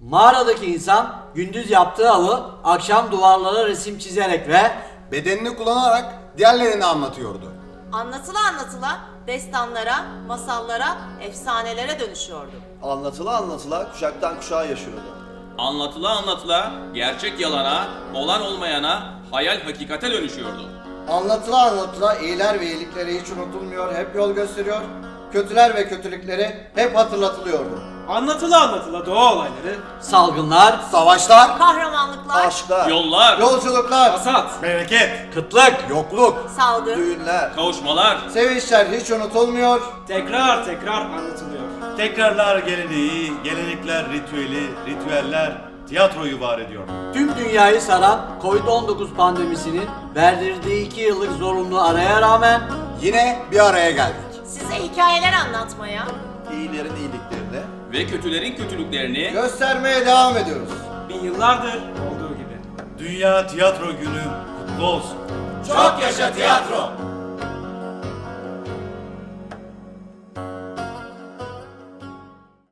Mağaradaki insan gündüz yaptığı avı akşam duvarlara resim çizerek ve Bedenini kullanarak diğerlerini anlatıyordu. Anlatıla anlatıla destanlara, masallara, efsanelere dönüşüyordu. Anlatıla anlatıla kuşaktan kuşağa yaşıyordu. Anlatıla anlatıla gerçek yalana, olan olmayana, hayal hakikate dönüşüyordu. Anlatıla anlatıla iyiler ve iyilikleri hiç unutulmuyor, hep yol gösteriyor. Kötüler ve kötülükleri hep hatırlatılıyordu. Anlatıla anlatıla doğa olayları, salgınlar, Savaşlar, Kahramanlıklar, Aşklar, Yollar, yolculuklar, hasat, bereket, kıtlık, yokluk, salgın, düğünler, kavuşmalar, sevinçler hiç unutulmuyor. tekrar tekrar anlatılıyor. Tekrarlar geleneği, gelenekler ritüeli, ritüeller tiyatroyu var ediyor. tüm dünyayı saran Covid-19 pandemisinin verdirdiği iki yıllık zorunlu araya rağmen yine bir araya geldik. size hikayeler anlatmaya, İyilerin iyiliklerini ve kötülerin kötülüklerini göstermeye devam ediyoruz. Bin yıllardır olduğu gibi. Dünya Tiyatro Günü kutlu olsun. Çok yaşa tiyatro!